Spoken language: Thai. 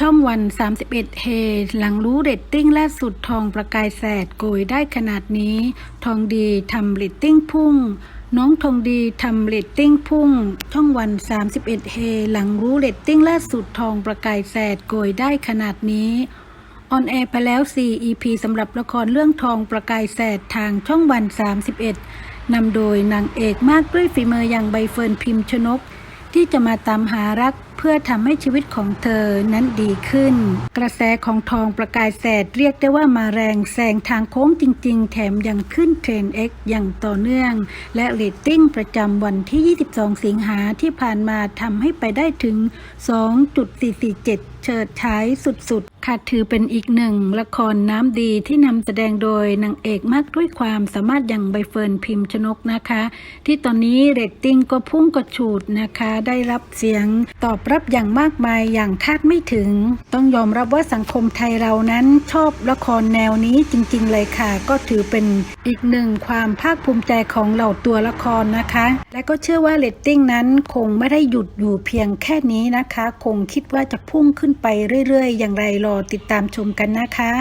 ช่องวัน 31 เฮ หลังรู้เรตติ้งล่าสุดทองประกายแสดโกยได้ขนาดนี้ ทองดีทำเรตติ้งพุ่ง น้องทองดีทำเรตติ้งพุ่ง ช่องวัน 31 เฮ หลังรู้เรตติ้งล่าสุดทองประกายแสดโกยได้ขนาดนี้ออนแอร์ไปแล้ว 4 EP สำหรับละครเรื่องทองประกายแสดทางช่องวัน 31 นำโดยนางเอกมากด้วยฝีมืออย่างใบเฟิร์นพิมพ์ชนก ที่จะมาตามหารัก พื่อทำให้ชีวิตของเธอนั้นดีขึ้น กระแสของทองประกายแสดเรียกได้ว่ามาแรงแซงทางโค้งจริง ๆ แถมยังขึ้นเทรนด์ X อย่างต่อเนื่อง และเรตติ้งประจำวันที่ 22 สิงหาที่ผ่านมาทำให้ไปได้ถึง 2.447เฉิดฉายสุดๆ ค่ะถือเป็นอีกหนึ่งละครน้ำดีที่นำแสดงโดยนางเอกมากด้วยความสามารถอย่างใบเฟิร์นพิมพ์ชนกนะคะ ที่ตอนนี้เรตติ้งก็พุ่งกระฉูดนะคะ ได้รับเสียงตอบรับับอย่างมากมายอย่างคาดไม่ถึง ต้องยอมรับว่าสังคมไทยเรานั้นชอบละครแนวนี้จริง ๆ เลยค่ะ ก็ถือเป็นอีกหนึ่งความภาคภูมิใจของเหล่าตัวละครนะคะ และก็เชื่อว่าเรตติ้งนั้นคงไม่ได้หยุดอยู่เพียงแค่นี้นะคะ คงคิดว่าจะพุ่งขึ้นไปเรื่อย ๆ อย่างไรรอติดตามชมกันนะคะ